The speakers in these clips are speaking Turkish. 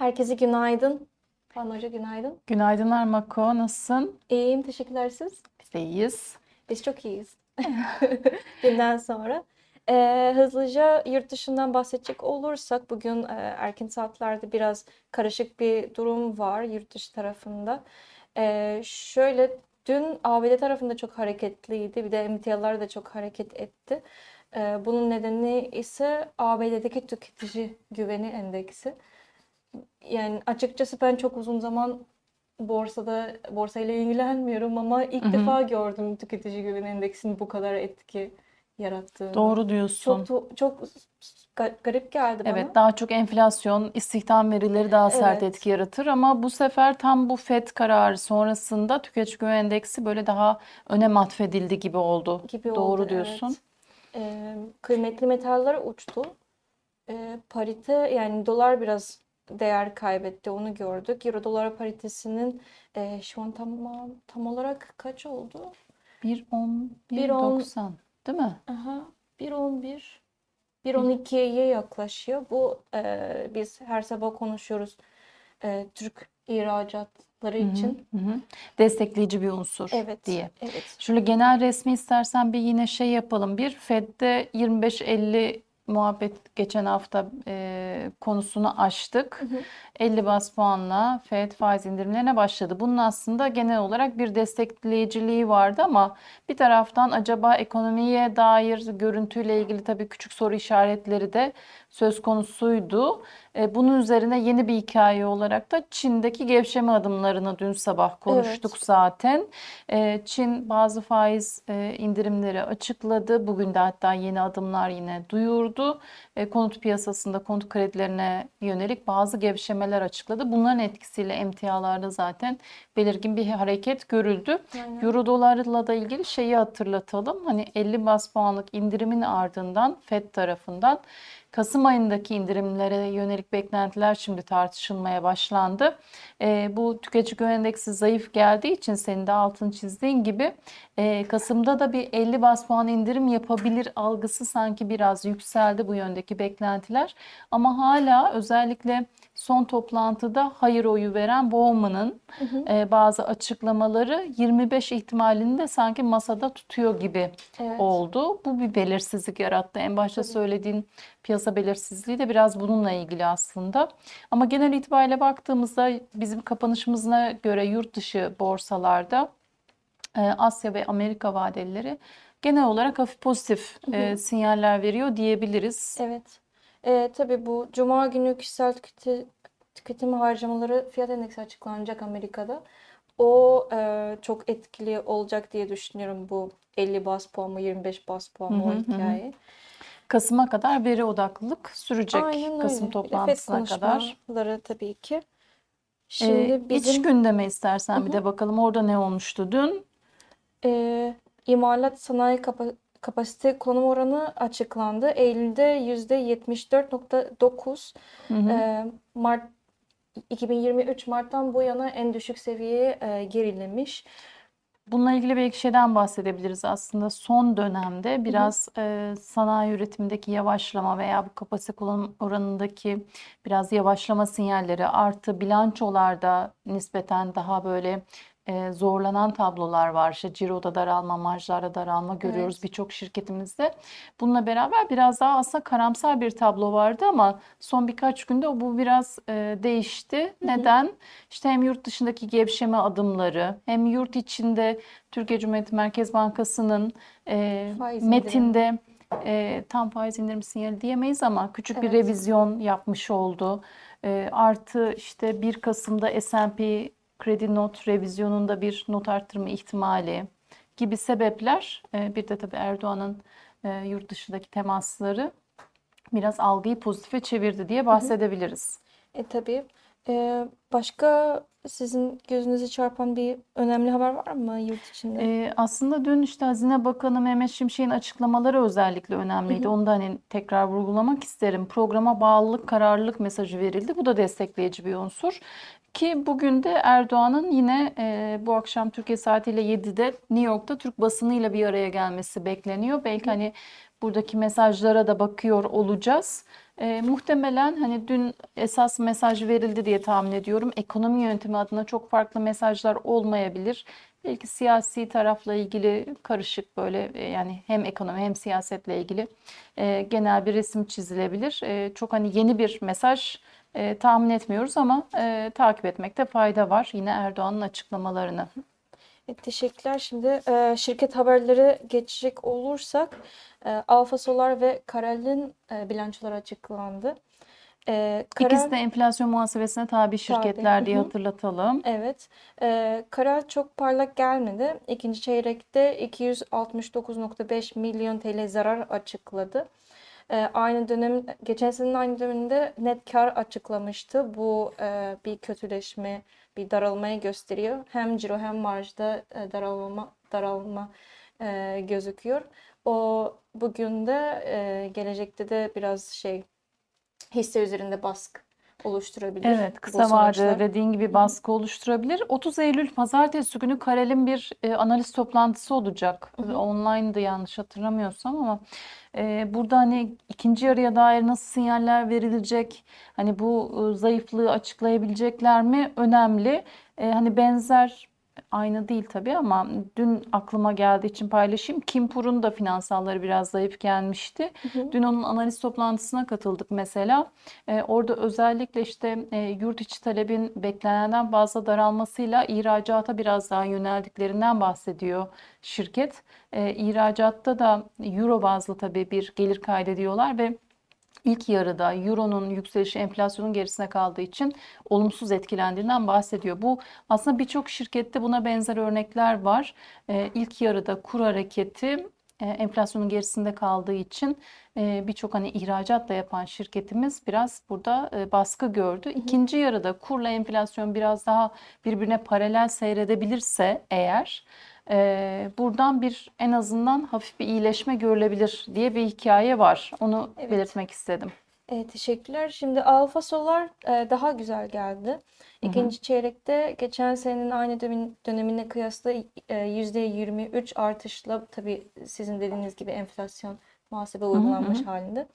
Herkese günaydın. Fan Hoca günaydın. Günaydınlar Mako, nasılsın? İyiyim, teşekkürler siz. Biz de iyiyiz. Biz çok iyiyiz. Günden sonra. Ee, hızlıca yurt dışından bahsedecek olursak bugün e, erken saatlerde biraz karışık bir durum var yurt dışı tarafında. Ee, şöyle dün ABD tarafında çok hareketliydi. Bir de emtialar da çok hareket etti. Ee, bunun nedeni ise ABD'deki tüketici güveni endeksi. Yani açıkçası ben çok uzun zaman borsada borsayla ilgilenmiyorum ama ilk Hı hı. defa gördüm tüketici güven endeksinin bu kadar etki yarattığını. Doğru diyorsun. Çok çok ga- garip geldi bana. Evet, daha çok enflasyon, istihdam verileri daha sert Evet. etki yaratır ama bu sefer tam bu FED kararı sonrasında tüketici güven endeksi böyle daha önem atfedildi gibi oldu. gibi Doğru oldu, diyorsun. evet. Ee, kıymetli metaller uçtu. Ee, parite yani dolar biraz değer kaybetti onu gördük. Euro dolar paritesinin e, şu an tam tam olarak kaç oldu? 1.10, 1.10 1.90 değil mi? Aha, 1.11, 1.12'ye yaklaşıyor. Bu e, biz her sabah konuşuyoruz e, Türk ihracatları Hı hı, için. hı hı. Destekleyici bir unsur Evet, diye. evet. Şöyle genel resmi istersen bir yine şey yapalım. Bir Fed'de 25-50 muhabbet geçen hafta e, konusunu açtık. Hı hı. 50 bas puanla Fed faiz indirimlerine başladı. Bunun aslında genel olarak bir destekleyiciliği vardı ama bir taraftan acaba ekonomiye dair görüntüyle ilgili tabii küçük soru işaretleri de söz konusuydu. E, bunun üzerine yeni bir hikaye olarak da Çin'deki gevşeme adımlarını dün sabah konuştuk Evet. zaten. E, Çin bazı faiz e, indirimleri açıkladı. Bugün de hatta yeni adımlar yine duyurdu. E, konut piyasasında konut kredilerine yönelik bazı gevşemeler açıkladı. Bunların etkisiyle emtialarda zaten belirgin bir hareket görüldü. Aynen. Euro dolarla da ilgili şeyi hatırlatalım. Hani 50 bas puanlık indirimin ardından Fed tarafından Kasım ayındaki indirimlere yönelik beklentiler şimdi tartışılmaya başlandı. Ee, bu tüketici güven endeksi zayıf geldiği için senin de altını çizdiğin gibi e, Kasım'da da bir 50 bas puan indirim yapabilir algısı sanki biraz yükseldi bu yöndeki beklentiler. Ama hala özellikle son toplantıda hayır oyu veren Bowman'ın e, bazı açıklamaları 25 ihtimalini de sanki masada tutuyor gibi Evet. oldu. Bu bir belirsizlik yarattı. En başta Tabii. söylediğin piyasa belirsizliği de biraz bununla ilgili aslında. Ama genel itibariyle baktığımızda bizim kapanışımıza göre yurt dışı borsalarda Asya ve Amerika vadeleri genel olarak hafif pozitif Hı hı. e, sinyaller veriyor diyebiliriz. Evet. Ee, tabii bu Cuma günü kişisel tüketi- tüketim harcamaları fiyat endeksi açıklanacak Amerika'da. O e, çok etkili olacak diye düşünüyorum bu 50 bas puan mı 25 bas puan mı Hı o hı, hı hı. hikaye. Kasım'a kadar veri odaklılık sürecek. Aynen öyle. Kasım toplantısına kadar. tabii ki. Ee, Şimdi iç bizim gündeme istersen Hı bir de bakalım orada ne olmuştu dün. E, imalat sanayi kapa- kapasite kullanım oranı açıklandı. Eylül'de %74.9. Hı hı. Ee, Mart 2023 Mart'tan bu yana en düşük seviyeye e, gerilemiş. Bununla ilgili bir iki şeyden bahsedebiliriz aslında. Son dönemde biraz e, sanayi üretimindeki yavaşlama veya bu kapasite kullanım oranındaki biraz yavaşlama sinyalleri artı bilançolarda nispeten daha böyle e, zorlanan tablolar var. İşte ciroda daralma, marjlarda daralma görüyoruz Evet. birçok şirketimizde. Bununla beraber biraz daha aslında karamsar bir tablo vardı ama son birkaç günde bu biraz e, değişti. Hı hı. Neden? İşte hem yurt dışındaki gevşeme adımları hem yurt içinde Türkiye Cumhuriyeti Merkez Bankası'nın e, Faiz metinde e, tam faiz indirim sinyali diyemeyiz ama küçük bir Evet. revizyon yapmış oldu. E, artı işte 1 Kasım'da S&P kredi not revizyonunda bir not arttırma ihtimali gibi sebepler. E, bir de tabii Erdoğan'ın e, yurt dışındaki temasları biraz algıyı pozitife çevirdi diye Hı hı. bahsedebiliriz. E tabii. E, başka sizin gözünüze çarpan bir önemli haber var mı yurt içinde? Ee, aslında dün işte Hazine Bakanı Mehmet Şimşek'in açıklamaları özellikle Hı önemliydi. hı. Onu da hani tekrar vurgulamak isterim. Programa bağlılık, kararlılık mesajı verildi. Bu da destekleyici bir unsur. Ki bugün de Erdoğan'ın yine e, bu akşam Türkiye saatiyle 7'de New York'ta Türk basınıyla bir araya gelmesi bekleniyor. Belki hani buradaki mesajlara da bakıyor olacağız. E, muhtemelen hani dün esas mesaj verildi diye tahmin ediyorum. Ekonomi yönetimi adına çok farklı mesajlar olmayabilir. Belki siyasi tarafla ilgili karışık böyle e, yani hem ekonomi hem siyasetle ilgili e, genel bir resim çizilebilir. E, çok hani yeni bir mesaj e, tahmin etmiyoruz ama e, takip etmekte fayda var. Yine Erdoğan'ın açıklamalarını. E, Teşekkürler. Şimdi e, şirket haberleri geçecek olursak e, Alfa Solar ve Karel'in e, bilançoları açıklandı. E, Karel, İkisi de enflasyon muhasebesine tabi şirketler diye Hı hı. hatırlatalım. evet, e, Karel çok parlak gelmedi. İkinci çeyrekte 269.5 milyon TL zarar açıkladı. E, aynı dönem, geçen senenin aynı döneminde net kar açıklamıştı. Bu e, bir kötüleşme, bir daralmayı gösteriyor. Hem ciro hem marjda e, daralma, daralma e, gözüküyor. O bugün de gelecekte de biraz şey hisse üzerinde baskı oluşturabilir Evet, kısa vadede dediğin gibi baskı oluşturabilir. 30 Eylül Pazartesi günü Karel'in bir e, analiz toplantısı olacak. Hı hı. Online'dı yanlış hatırlamıyorsam ama e, burada hani ikinci yarıya dair nasıl sinyaller verilecek, hani bu e, zayıflığı açıklayabilecekler mi önemli. E, hani benzer aynı değil tabii ama dün aklıma geldiği için paylaşayım. Kimpur'un da finansalları biraz zayıf gelmişti. Hı hı. Dün onun analiz toplantısına katıldık mesela. Ee, orada özellikle işte e, yurt içi talebin beklenenden fazla daralmasıyla ihracata biraz daha yöneldiklerinden bahsediyor şirket. Ee, ihracatta da euro bazlı tabii bir gelir kaydediyorlar ve ilk yarıda euronun yükselişi enflasyonun gerisine kaldığı için olumsuz etkilendiğinden bahsediyor. Bu aslında birçok şirkette buna benzer örnekler var. Ee, ilk yarıda kur hareketi e, enflasyonun gerisinde kaldığı için e, birçok hani ihracatla yapan şirketimiz biraz burada e, baskı gördü. İkinci yarıda kurla enflasyon biraz daha birbirine paralel seyredebilirse eğer e, buradan bir en azından hafif bir iyileşme görülebilir diye bir hikaye var. Onu Evet. belirtmek istedim. E, teşekkürler. Şimdi Alfa Solar e, daha güzel geldi. İkinci çeyrekte geçen senenin aynı dönemin, dönemine kıyasla e, %23 artışla tabii sizin dediğiniz gibi enflasyon muhasebe uygulanmış halinde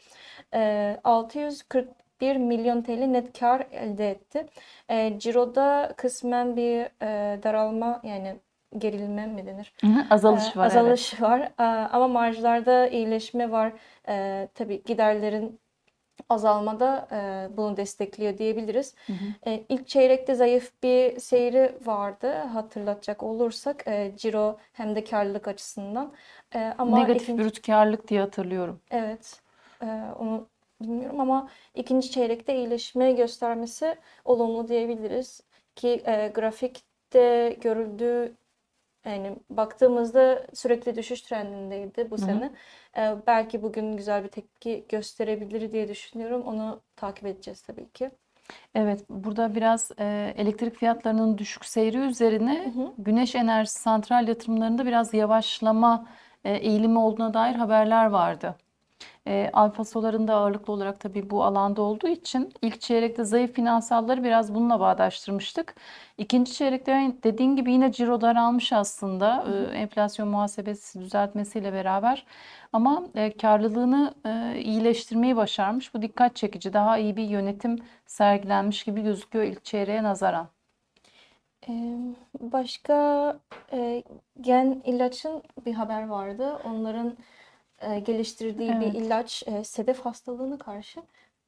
e, 641 milyon TL net kar elde etti. E, Ciro'da kısmen bir e, daralma yani gerilme mi denir? Hı hı, Azalış Ee, var evet. azalış var Ee, ama marjlarda iyileşme var. Ee, tabii giderlerin azalmada e, bunu destekliyor diyebiliriz. Hı hı. Ee, ilk çeyrekte zayıf bir seyri vardı hatırlatacak olursak e, ciro hem de karlılık açısından. Ee, ama Negatif ikinci- brüt karlılık diye hatırlıyorum. Evet, e, onu bilmiyorum ama ikinci çeyrekte iyileşme göstermesi olumlu diyebiliriz ki e, grafikte görüldüğü yani baktığımızda sürekli düşüş trendindeydi bu Hı hı. sene. E, belki bugün güzel bir tepki gösterebilir diye düşünüyorum. Onu takip edeceğiz tabii ki. Evet, burada biraz e, elektrik fiyatlarının düşük seyri üzerine Hı hı. güneş enerjisi santral yatırımlarında biraz yavaşlama e, eğilimi olduğuna dair haberler vardı. E, Alfa Solar'ın da ağırlıklı olarak tabii bu alanda olduğu için ilk çeyrekte zayıf finansalları biraz bununla bağdaştırmıştık. İkinci çeyrekte dediğin gibi yine ciro daralmış aslında e, enflasyon muhasebesi düzeltmesiyle beraber ama e, karlılığını e, iyileştirmeyi başarmış. Bu dikkat çekici. Daha iyi bir yönetim sergilenmiş gibi gözüküyor ilk çeyreğe nazaran. Başka e, gen ilaçın bir haber vardı. Onların e, geliştirdiği bir Evet. ilaç e, sedef hastalığına karşı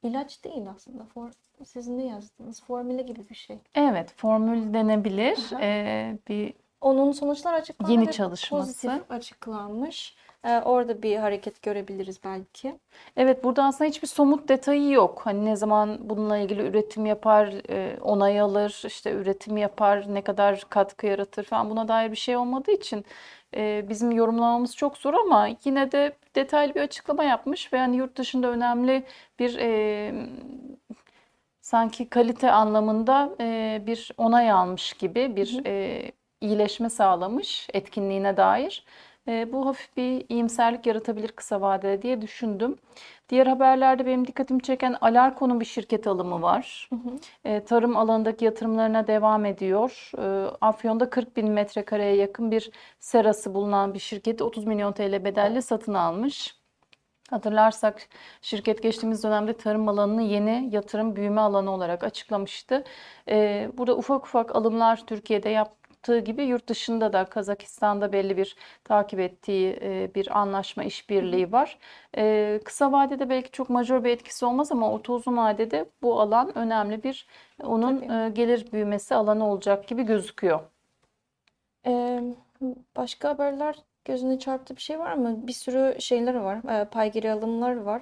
ilaç değil aslında. For, sizin ne yazdınız? Formüle gibi bir şey. Evet, formül denebilir. Aha. E, bir Onun sonuçlar açıklandı Yeni çalışması. pozitif açıklanmış. Ee, orada bir hareket görebiliriz belki. Evet burada aslında hiçbir somut detayı yok. Hani ne zaman bununla ilgili üretim yapar, e, onay alır, işte üretim yapar, ne kadar katkı yaratır falan buna dair bir şey olmadığı için bizim yorumlamamız çok zor ama yine de detaylı bir açıklama yapmış ve hani yurt dışında önemli bir e, sanki kalite anlamında e, bir onay almış gibi bir e, iyileşme sağlamış etkinliğine dair. E, bu hafif bir iyimserlik yaratabilir kısa vadede diye düşündüm. Diğer haberlerde benim dikkatimi çeken Alarko'nun bir şirket alımı var. E, tarım alanındaki yatırımlarına devam ediyor. E, Afyon'da 40 bin metrekareye yakın bir serası bulunan bir şirketi 30 milyon TL bedelle satın almış. Hatırlarsak şirket geçtiğimiz dönemde tarım alanını yeni yatırım büyüme alanı olarak açıklamıştı. Ee, burada ufak ufak alımlar Türkiye'de yaptığı gibi yurt dışında da Kazakistan'da belli bir takip ettiği e, bir anlaşma işbirliği var. Ee, kısa vadede belki çok majör bir etkisi olmaz ama orta uzun vadede bu alan önemli bir onun e, gelir büyümesi alanı olacak gibi gözüküyor. Ee, başka haberler gözüne çarptı bir şey var mı? Bir sürü şeyler var. Ee, pay geri alımlar var.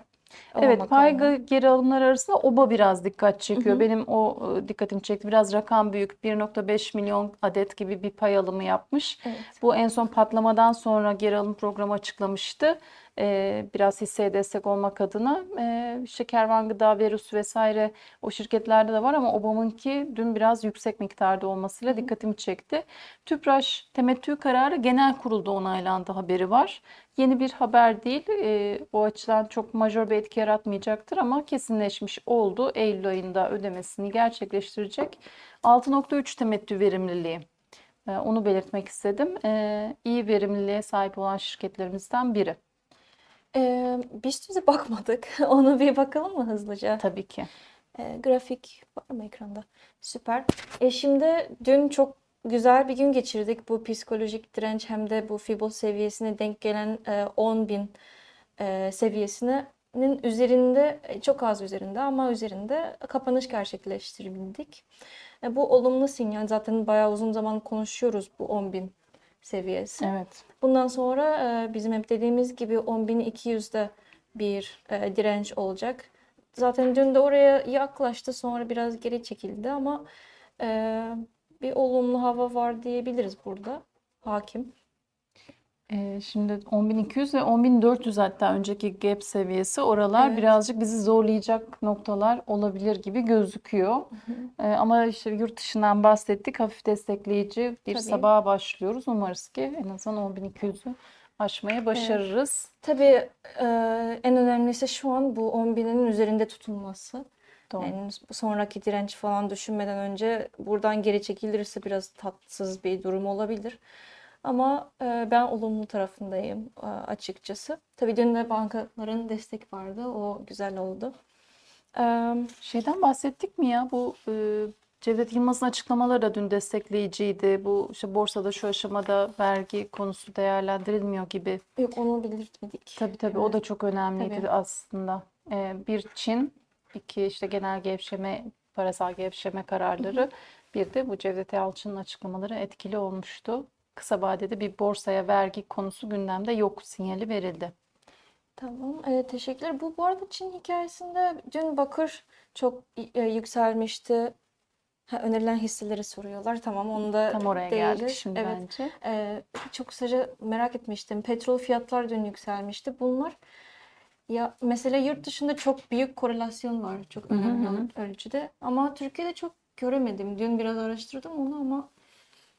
Evet, pay bakalım. ge- geri alımlar arasında OBA biraz dikkat çekiyor. hı. Benim o e, dikkatimi çekti. Biraz rakam büyük. 1.5 milyon adet gibi bir pay alımı yapmış. Evet. Bu en son patlamadan sonra geri alım programı açıklamıştı. Ee, biraz hisseye destek olmak adına. Ee, işte Kervan Gıda, Verus vesaire o şirketlerde de var ama OBA'nınki dün biraz yüksek miktarda olmasıyla dikkatimi çekti. Tüpraş temettü kararı genel kurulda onaylandı haberi var. Yeni bir haber değil. Ee, o açıdan çok majör bir etki yaratmayacaktır ama kesinleşmiş oldu. Eylül ayında ödemesini gerçekleştirecek. 6.3 temettü verimliliği. Ee, Onu belirtmek istedim. Ee, iyi verimliliğe sahip olan şirketlerimizden biri. Ee, biz bize bakmadık. Ona bir bakalım mı hızlıca? Tabii ki. Ee, grafik var mı ekranda? Süper. E şimdi dün çok güzel bir gün geçirdik. Bu psikolojik direnç hem de bu Fibo seviyesine denk gelen e, 10 bin e, seviyesinin üzerinde, e, çok az üzerinde ama üzerinde kapanış gerçekleştirebildik. E, bu olumlu sinyal. Zaten bayağı uzun zaman konuşuyoruz bu 10 bin seviyesi. Evet. Bundan sonra e, bizim hep dediğimiz gibi 10.200'de bir e, direnç olacak. Zaten dün de oraya yaklaştı sonra biraz geri çekildi ama e, bir olumlu hava var diyebiliriz burada. Hakim. Ee, şimdi 10.200 ve 10.400 hatta önceki gap seviyesi oralar Evet. birazcık bizi zorlayacak noktalar olabilir gibi gözüküyor. Ee, ama işte yurt dışından bahsettik. Hafif destekleyici bir Tabii. sabaha başlıyoruz. Umarız ki en azından 10.200'ü aşmaya başarırız. Tabii e, en önemlisi şu an bu 10.000'in üzerinde tutulması. Doğru. Yani sonraki direnç falan düşünmeden önce buradan geri çekilirse biraz tatsız bir durum olabilir. Ama e, ben olumlu tarafındayım e, açıkçası. Tabii dün de bankaların destek vardı. O güzel oldu. E, Şeyden bahsettik mi ya? Bu e, Cevdet Yılmaz'ın açıklamaları da dün destekleyiciydi. Bu işte borsada şu aşamada vergi konusu değerlendirilmiyor gibi. yok onu belirtmedik. Tabii tabii o da çok önemliydi Tabii. aslında. Ee, bir Çin, iki işte genel gevşeme, parasal gevşeme kararları, bir de bu Cevdet Yalçın'ın açıklamaları etkili olmuştu. Kısa vadede bir borsaya vergi konusu gündemde yok sinyali verildi. Tamam, e, teşekkürler. Bu bu arada Çin hikayesinde dün bakır çok e, yükselmişti. Ha, önerilen hisseleri soruyorlar. Tamam, onu da Tam oraya geldik değiniriz. şimdi Evet. bence. Ee, çok kısaca merak etmiştim. Petrol fiyatlar dün yükselmişti. Bunlar ya mesela yurt dışında çok büyük korelasyon var. Çok hı önemli hı. ölçüde. Ama Türkiye'de çok göremedim. Dün biraz araştırdım onu ama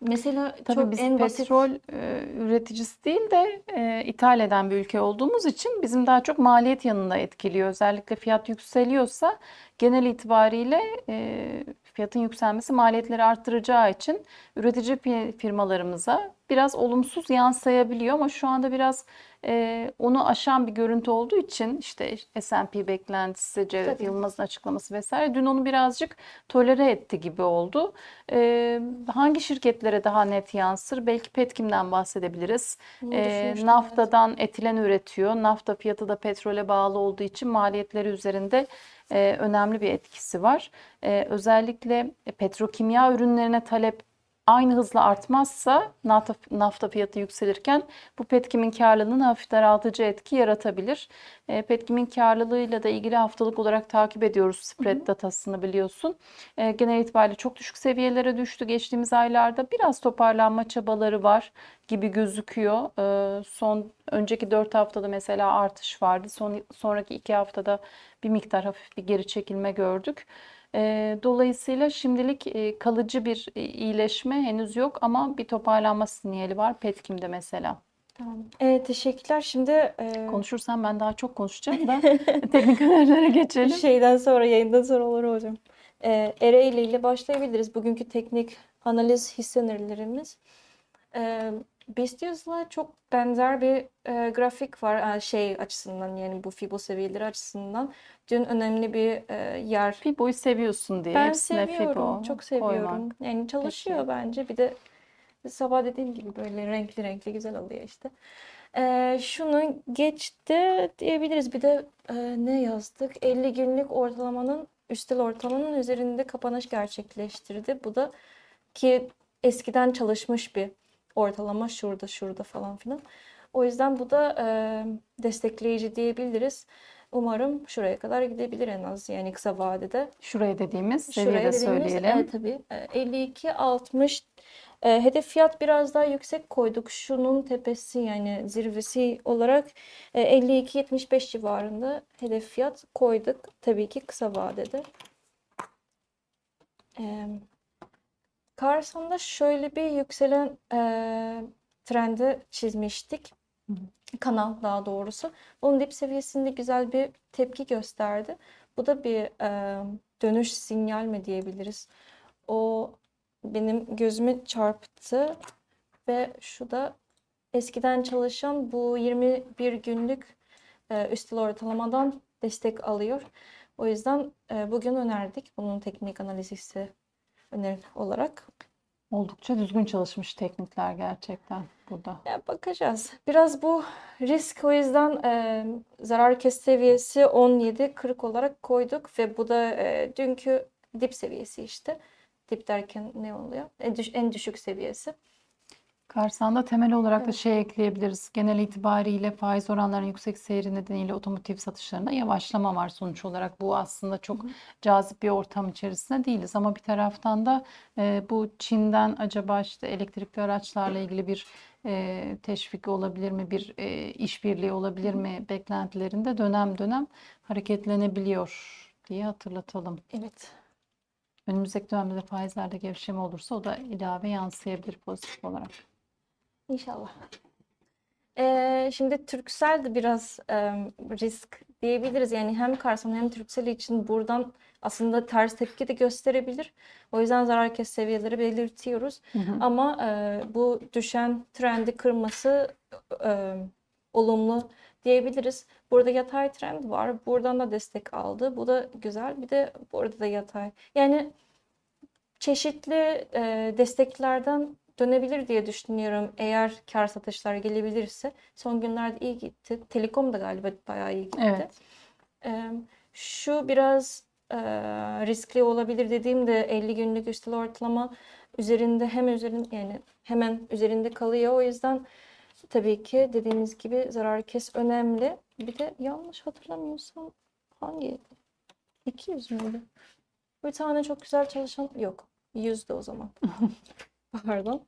mesela Tabii çok biz en basit petrol e, üreticisi değil de e, ithal eden bir ülke olduğumuz için bizim daha çok maliyet yanında etkiliyor. Özellikle fiyat yükseliyorsa genel itibariyle e, fiyatın yükselmesi maliyetleri arttıracağı için üretici firmalarımıza biraz olumsuz yansıyabiliyor ama şu anda biraz e, onu aşan bir görüntü olduğu için işte S&P beklentisi, Cevdet. Yılmaz'ın açıklaması vesaire dün onu birazcık tolere etti gibi oldu. E, hangi şirketlere daha net yansır? Belki Petkim'den bahsedebiliriz. Bunu E, düşünmüştüm, evet. naftadan etilen üretiyor. Nafta fiyatı da petrole bağlı olduğu için maliyetleri üzerinde önemli bir etkisi var. E, özellikle petrokimya ürünlerine talep aynı hızla artmazsa nafta, fiyatı yükselirken bu Petkim'in karlılığını hafif daraltıcı etki yaratabilir. E, Petkim'in karlılığıyla da ilgili haftalık olarak takip ediyoruz spread datasını biliyorsun. E, genel itibariyle çok düşük seviyelere düştü geçtiğimiz aylarda. Biraz toparlanma çabaları var gibi gözüküyor. E, son önceki 4 haftada mesela artış vardı. Son, sonraki 2 haftada bir miktar hafif bir geri çekilme gördük. Dolayısıyla şimdilik kalıcı bir iyileşme henüz yok ama bir toparlanma sinyali var Petkim'de mesela. Tamam. E, teşekkürler. Şimdi e, Konuşursam ben daha çok konuşacağım da teknik önerilere geçelim. şeyden sonra yayından sonra olur hocam. E, Ereğli ile başlayabiliriz. Bugünkü teknik analiz hisse önerilerimiz. E, BIST 100'la çok benzer bir e, grafik var e, şey açısından yani bu Fibo seviyeleri açısından. Dün önemli bir e, yer. Fibo'yu seviyorsun diye Ben hepsine seviyorum, Fibo çok seviyorum. koymak. Yani çalışıyor Peki. bence. Bir de sabah dediğim gibi böyle renkli renkli güzel oluyor işte. E, şunu geçti diyebiliriz. Bir de e, ne yazdık? 50 günlük ortalamanın üstel ortalamanın üzerinde kapanış gerçekleştirdi. Bu da ki eskiden çalışmış bir ortalama şurada şurada falan filan. O yüzden bu da e, destekleyici diyebiliriz. Umarım şuraya kadar gidebilir en az yani kısa vadede. Şuraya dediğimiz seviye Şuraya de dediğimiz söyleyelim. evet tabii e, 52 60 e, hedef fiyat biraz daha yüksek koyduk. Şunun tepesi yani zirvesi olarak e, 52 75 civarında hedef fiyat koyduk. Tabii ki kısa vadede. E, Karşısında şöyle bir yükselen e, trendi çizmiştik. Hı Kanal daha doğrusu. Onun dip seviyesinde güzel bir tepki gösterdi. Bu da bir e, dönüş sinyal mi diyebiliriz. O benim gözüme çarptı ve şu da eskiden çalışan bu 21 günlük e, üstel ortalamadan destek alıyor. O yüzden e, bugün önerdik bunun teknik analizi öneri olarak. Oldukça düzgün çalışmış teknikler gerçekten burada. Ya bakacağız. Biraz bu risk o yüzden e, zarar kes seviyesi 17-40 olarak koyduk ve bu da e, dünkü dip seviyesi işte. Dip derken ne oluyor? En, düş- en düşük seviyesi. Karşısında temel olarak da şey ekleyebiliriz. Genel itibariyle faiz oranlarının yüksek seyri nedeniyle otomotiv satışlarında yavaşlama var sonuç olarak. Bu aslında çok cazip bir ortam içerisinde değiliz. Ama bir taraftan da e, bu Çin'den acaba işte elektrikli araçlarla ilgili bir e, teşvik olabilir mi, bir e, işbirliği olabilir mi beklentilerinde dönem dönem hareketlenebiliyor diye hatırlatalım. Evet. Önümüzdeki dönemde de faizlerde gevşeme olursa o da ilave yansıyabilir pozitif olarak. İnşallah. Ee, şimdi Turkcell de biraz e, risk diyebiliriz. Yani hem Karsan hem Turkcell için buradan aslında ters tepki de gösterebilir. O yüzden zarar kes seviyeleri belirtiyoruz. Hı hı. Ama e, bu düşen trendi kırması e, olumlu diyebiliriz. Burada yatay trend var. Buradan da destek aldı. Bu da güzel. Bir de burada da yatay. Yani çeşitli e, desteklerden dönebilir diye düşünüyorum. Eğer kar satışlar gelebilirse. Son günlerde iyi gitti. Telekom da galiba bayağı iyi gitti. Evet. Ee, şu biraz e, riskli olabilir dediğimde 50 günlük üstel ortalama üzerinde hem üzerin yani hemen üzerinde kalıyor. O yüzden tabii ki dediğimiz gibi zarar kes önemli. Bir de yanlış hatırlamıyorsam hangi 200 müydü? Bir tane çok güzel çalışan yok. 100 de o zaman. Pardon.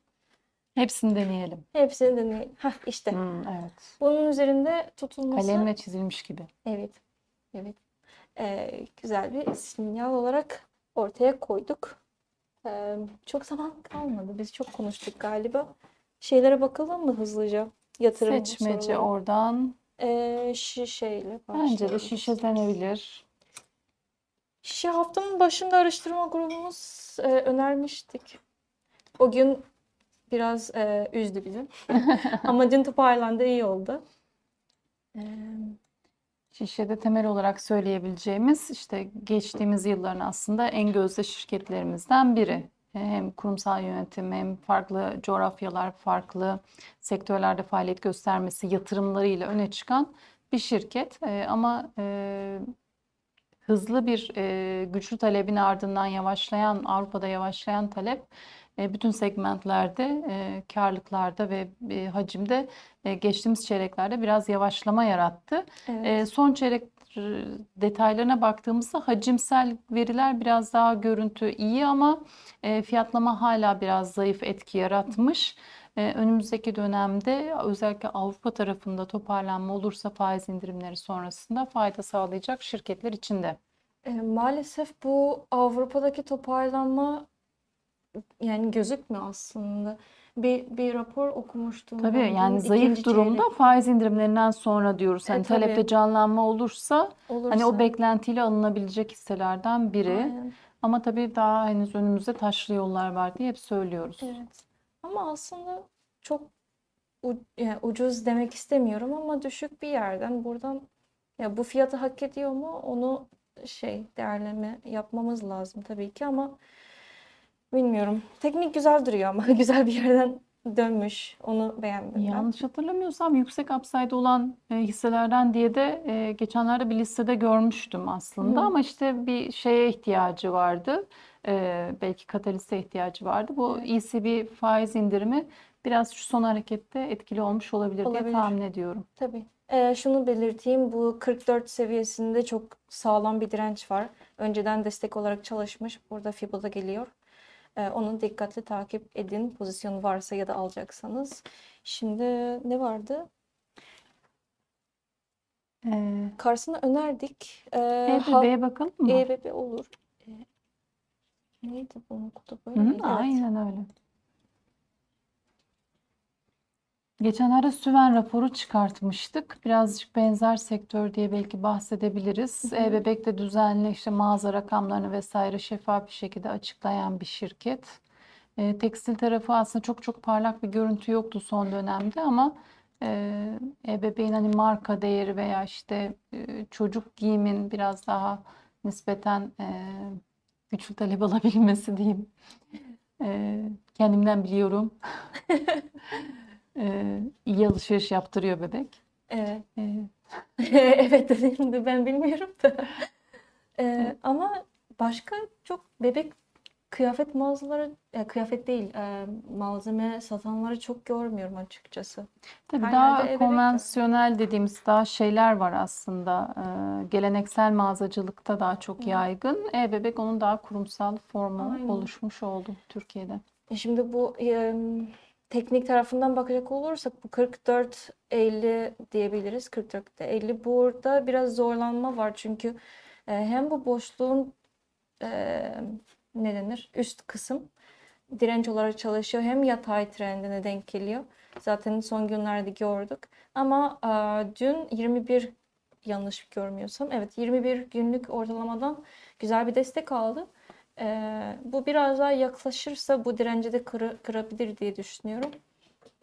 Hepsini deneyelim. Hepsini deneyelim. Heh işte. Hmm, evet. Bunun üzerinde tutulması Kalemle çizilmiş gibi. Evet. Evet. Ee, güzel bir sinyal olarak ortaya koyduk. Ee, çok zaman kalmadı. Biz çok konuştuk galiba. Şeylere bakalım mı hızlıca? Yatırım Seçmece soruları. oradan. Ee, şişeyle Bence de başlayalım. şişe denebilir. Şişe haftanın başında araştırma grubumuz e, önermiştik. O gün biraz e, üzdü bizi. Ama dün toparlandı, iyi oldu. Ee, Şişede temel olarak söyleyebileceğimiz işte geçtiğimiz yılların aslında en gözde şirketlerimizden biri. Hem kurumsal yönetim hem farklı coğrafyalar, farklı sektörlerde faaliyet göstermesi, yatırımlarıyla öne çıkan bir şirket. Ee, ama e, hızlı bir e, güçlü talebin ardından yavaşlayan, Avrupa'da yavaşlayan talep e, bütün segmentlerde, e, karlılıklarda ve e, hacimde e, geçtiğimiz çeyreklerde biraz yavaşlama yarattı. evet. E, son çeyrek e, detaylarına baktığımızda hacimsel veriler biraz daha görüntü iyi ama e, fiyatlama hala biraz zayıf etki yaratmış. E, önümüzdeki dönemde özellikle Avrupa tarafında toparlanma olursa faiz indirimleri sonrasında fayda sağlayacak şirketler için de. E, maalesef bu Avrupa'daki toparlanma yani gözükmüyor aslında. Bir bir rapor okumuştum Tabii ben yani zayıf durumda çeyrek faiz indirimlerinden sonra diyoruz. E, Hani talepte tabii. canlanma olursa hani o olursa. beklentiyle alınabilecek hisselerden biri. Aynen. Ama tabii daha henüz önümüzde taşlı yollar var diye hep söylüyoruz. Evet. Ama aslında çok u- yani ucuz demek istemiyorum ama düşük bir yerden buradan ya bu fiyatı hak ediyor mu onu şey değerleme yapmamız lazım tabii ki ama bilmiyorum. Teknik güzel duruyor ama güzel bir yerden dönmüş. Onu beğendim ben. Yanlış hatırlamıyorsam yüksek upside olan e, hisselerden diye de e, geçenlerde bir listede görmüştüm aslında Hı. ama işte bir şeye ihtiyacı vardı. E, belki kataliste ihtiyacı vardı. Bu. ECB faiz indirimi biraz şu son harekette etkili olmuş olabilir diye Olabilir. tahmin ediyorum. Tabii. Ee, şunu belirteyim. Bu 44 seviyesinde çok sağlam bir direnç var. Önceden destek olarak çalışmış. Burada Fibon'da geliyor. Ee, onu dikkatli takip edin. Pozisyon varsa ya da alacaksanız. Şimdi ne vardı? E, Karşısına önerdik. Ee, EBB'ye bakalım mı? EBB olur. Ee, neydi bunun kutu böyle Hı, aynen öyle. Geçenlerde Süven raporu çıkartmıştık. Birazcık benzer sektör diye belki bahsedebiliriz. Hı hı. E-Bebek de düzenli işte mağaza rakamlarını vesaire şeffaf bir şekilde açıklayan bir şirket. E, tekstil tarafı aslında çok çok parlak bir görüntü yoktu son dönemde ama E-Bebeğin hani marka değeri veya işte e, çocuk giyimin biraz daha nispeten e, güçlü talep alabilmesi diyeyim. E, kendimden biliyorum. E, iyi alışveriş yaptırıyor bebek. Evet. E, Evet dediğimde ben bilmiyorum da. Ee, ama başka çok bebek kıyafet mağazaları, ya kıyafet değil, e, malzeme satanları çok görmüyorum açıkçası. Tabii Her daha konvansiyonel dediğimiz daha şeyler var aslında. Ee, geleneksel mağazacılıkta daha çok Hı. yaygın. E-Bebek onun daha kurumsal formu Aynen. oluşmuş oldu Türkiye'de. E Şimdi bu e, teknik tarafından bakacak olursak bu 44-50 diyebiliriz. 44-50 burada biraz zorlanma var çünkü e, hem bu boşluğun e, ne denir üst kısım direnç olarak çalışıyor hem yatay trendine denk geliyor. Zaten son günlerde gördük. Ama e, dün 21 yanlış görmüyorsam evet 21 günlük ortalamadan güzel bir destek aldı. Ee, bu biraz daha yaklaşırsa bu direnci de kırı- kırabilir diye düşünüyorum.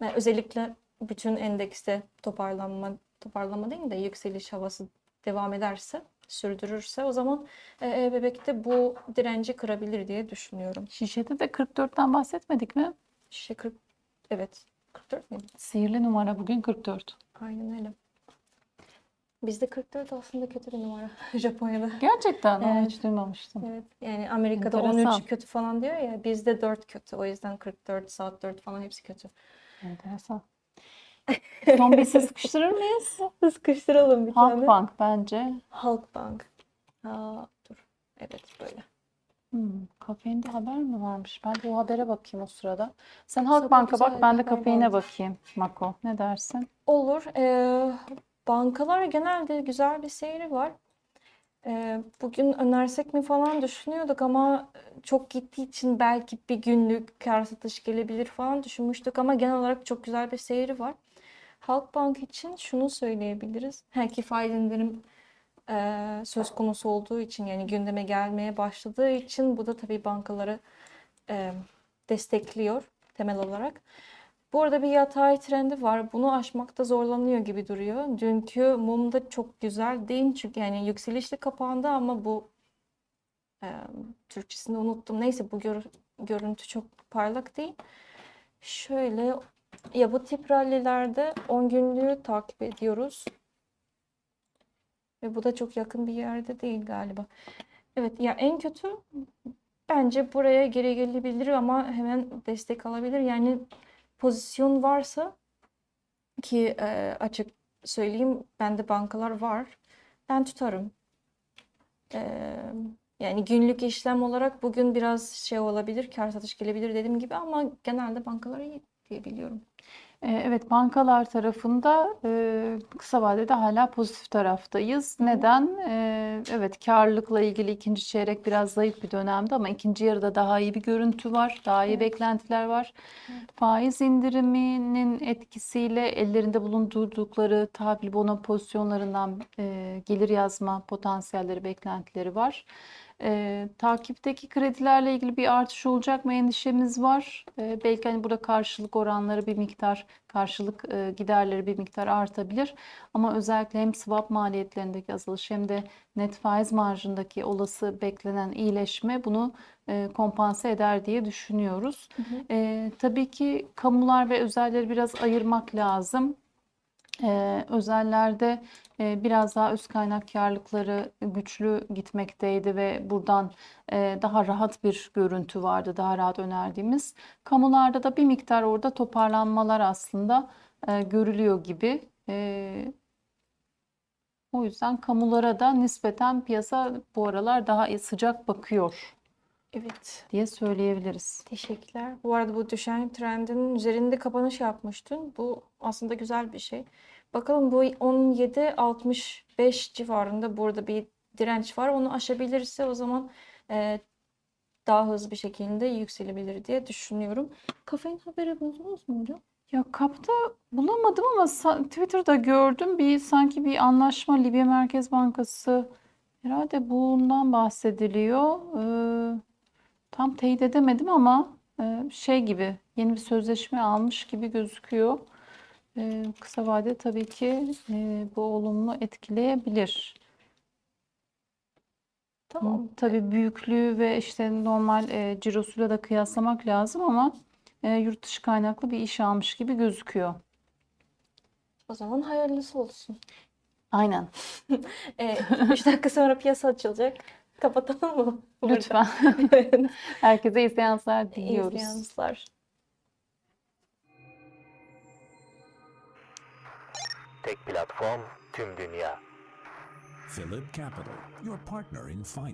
Yani özellikle bütün endekste toparlanma toparlama değil de yükseliş havası devam ederse, sürdürürse o zaman e, E-Bebek de bu direnci kırabilir diye düşünüyorum. Şişede de 44'ten bahsetmedik mi? Şişe 40 evet 44 miydi? Sihirli numara bugün 44. Aynen öyle. Bizde 44 aslında kötü bir numara Japonya'da. Gerçekten Evet. hiç duymamıştım. Evet. Yani Amerika'da Enteresan. 13 kötü falan diyor ya bizde 4 kötü. O yüzden 44 saat 4 falan hepsi kötü. Enteresan. Son bir sıkıştırır mıyız? Sıkıştıralım bir tane. Halkbank bence. Halkbank. Aa, dur. Evet böyle. Hmm, kafeinde haber mi varmış? Ben de o habere bakayım o sırada. Sen Halkbank'a bak, ben de kafeine vardı. bakayım. Mako, ne dersin? Olur. Ee, bankalar genelde güzel bir seyri var. Bugün önersek mi falan düşünüyorduk ama çok gittiği için belki bir günlük kar satış gelebilir falan düşünmüştük ama genel olarak çok güzel bir seyri var. Halkbank için şunu söyleyebiliriz. Ki faiz indirim söz konusu olduğu için yani gündeme gelmeye başladığı için bu da tabii bankaları destekliyor temel olarak. Bu arada bir yatay trendi var. Bunu aşmakta zorlanıyor gibi duruyor. Dünkü mum da çok güzel değil çünkü yani yükselişli kapandı ama bu e, Türkçesini unuttum. Neyse bu gör- görüntü çok parlak değil. Şöyle ya bu tip rallilerde 10 günlüğü takip ediyoruz. Ve bu da çok yakın bir yerde değil galiba. Evet ya en kötü bence buraya geri gelebilir ama hemen destek alabilir. Yani pozisyon varsa ki e, açık söyleyeyim bende bankalar var. Ben tutarım. E, yani günlük işlem olarak bugün biraz şey olabilir, kar satış gelebilir dediğim gibi ama genelde bankalar iyi diye biliyorum. Ee, Evet, bankalar tarafında e, kısa vadede hala pozitif taraftayız. Neden? Evet, karlılıkla ilgili ikinci çeyrek biraz zayıf bir dönemde ama ikinci yarıda daha iyi bir görüntü var, daha iyi Evet. beklentiler var. Evet. Faiz indiriminin etkisiyle ellerinde bulundurdukları tahvil bono pozisyonlarından e, gelir yazma potansiyelleri, beklentileri var. Ee, takipteki kredilerle ilgili bir artış olacak mı endişemiz var. Ee, belki hani burada karşılık oranları bir miktar, karşılık e, giderleri bir miktar artabilir. Ama özellikle hem swap maliyetlerindeki azalış hem de net faiz marjındaki olası beklenen iyileşme bunu e, kompanse eder diye düşünüyoruz. Ee, tabii ki kamular ve özelleri biraz ayırmak lazım. Ee, özellerde e, biraz daha üst kaynak karlılıkları güçlü gitmekteydi ve buradan e, daha rahat bir görüntü vardı, daha rahat önerdiğimiz. Kamularda da bir miktar orada toparlanmalar aslında e, görülüyor gibi. E, o yüzden kamulara da nispeten piyasa bu aralar daha sıcak bakıyor Evet. diye söyleyebiliriz. Teşekkürler. Bu arada bu düşen trendin üzerinde kapanış yapmıştın. Bu aslında güzel bir şey. Bakalım bu 17.65 civarında burada bir direnç var. Onu aşabilirse o zaman e, daha hızlı bir şekilde yükselebilir diye düşünüyorum. Kafein haberi buldunuz mu hocam? Ya kapta bulamadım ama Twitter'da gördüm bir sanki bir anlaşma Libya Merkez Bankası herhalde bundan bahsediliyor. Ee, tam teyit edemedim ama e, şey gibi yeni bir sözleşme almış gibi gözüküyor. Ee, kısa vade tabii ki e, bu olumlu etkileyebilir. Tamam. Tabii büyüklüğü ve işte normal e, cirosuyla da kıyaslamak lazım ama e, yurt dışı kaynaklı bir iş almış gibi gözüküyor. O zaman hayırlısı olsun. Aynen. E, 3 dakika sonra piyasa açılacak. Kapatalım mı? burada? Lütfen. Herkese iyi seanslar diliyoruz. İyi seanslar. Tek platform tüm dünya. Philip Capital, your partner in finance.